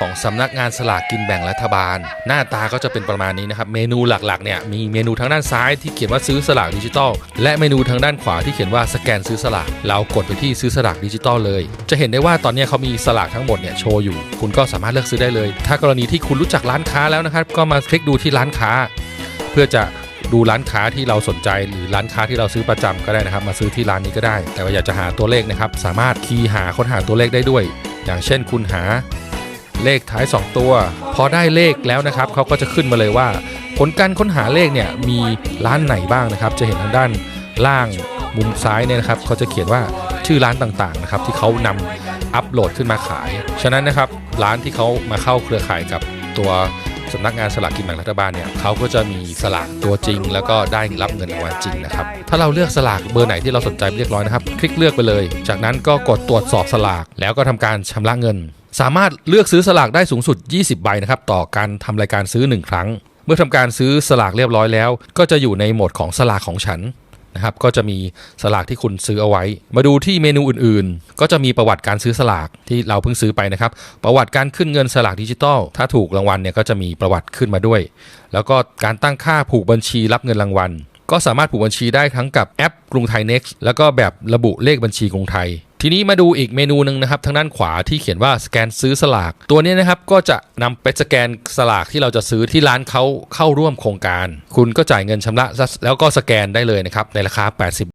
ของสำนักงานสลากกินแบ่งรัฐบาล หน้าตาก็จะเป็นประมาณนี้นะครับ เมนูหลักๆเนี่ยมีเมนูทางด้านซ้ายที่เขียนว่าซื้อสลากดิจิตอลและเมนูทางด้านขวาที่เขียนว่าสแกนซื้อสลากเรากดไปที่ซื้อสลากดิจิตอลเลย จะเห็นได้ว่าตอนนี้เขามีสลากทั้งหมดเนี่ยโชว์อยู่ คุณก็สามารถเลือกซื้อได้เลย ถ้ากรณีที่คุณรู้จักร้านค้าแล้วนะครับ ก็มาคลิกดูที่ร้านค้า เพื่อจะดูร้านค้าที่เราสนใจหรือร้านค้าที่เราซื้อประจำก็ได้นะครับ มาซื้อที่ร้านนี้ก็ได้ แต่ว่าอยากจะหาตัวเลขนะครับ สามารถคีย์หาค้นหาตัวเลขได้ด้วย อย่างเช่นคุณหาเลขท้าย 2 ตัว พอได้เลขแล้วนะครับเขาก็จะขึ้นมาเลยว่า ผลการค้นหาเลขเนี่ยมีร้านไหนบ้างนะครับ จะเห็นทางด้านล่างมุมซ้ายเนี่ยนะครับเขาจะเขียนว่าชื่อร้านต่างๆนะครับที่เขานำอัปโหลดขึ้นมาขาย ฉะนั้นนะครับร้านที่เขามาเข้าเครือข่ายกับตัว สำนักงานสลากกินแบ่งรัฐบาลเนี่ยเขาก็จะมีสลากตัวจริง แล้วก็ได้รับเงินรางวัลจริงนะครับถ้าเราเลือกสลากเบอร์ไหนที่เราสนใจเรียบร้อยนะครับ คลิกเลือกไปเลย จากนั้นก็กดตรวจสอบสลากแล้วก็ทำการชำระเงิน สามารถเลือกซื้อสลากได้สูงสุด 20 ใบนะครับต่อการทำรายการซื้อ 1 ครั้ง เมื่อทำการซื้อสลากเรียบร้อยแล้ว ก็จะอยู่ในโหมดของสลากของฉัน นะครับก็จะมีสลากที่คุณซื้อเอาไว้ มาดูที่เมนูอื่นๆ ก็จะมีประวัติการซื้อสลากที่เราเพิ่งซื้อไปนะครับ ประวัติการขึ้นเงินสลากดิจิตอลถ้าถูกรางวัลเนี่ยก็จะมีประวัติขึ้นมาด้วย แล้วก็การตั้งค่าผูกบัญชีรับเงินรางวัล ก็สามารถผูกบัญชีได้ทั้งกับแอปกรุงไทย Next แล้วก็แบบระบุเลขบัญชีกรุงไทย ทีนี้มาดูอีกเมนูหนึ่งนะครับทางด้านขวาที่เขียนว่าสแกนซื้อสลาก ตัวนี้นะครับก็จะนำไปสแกนสลากที่เราจะซื้อที่ร้านเขาเข้าร่วมโครงการ คุณก็จ่ายเงินชำระแล้วก็สแกนได้เลยนะครับในราคา 80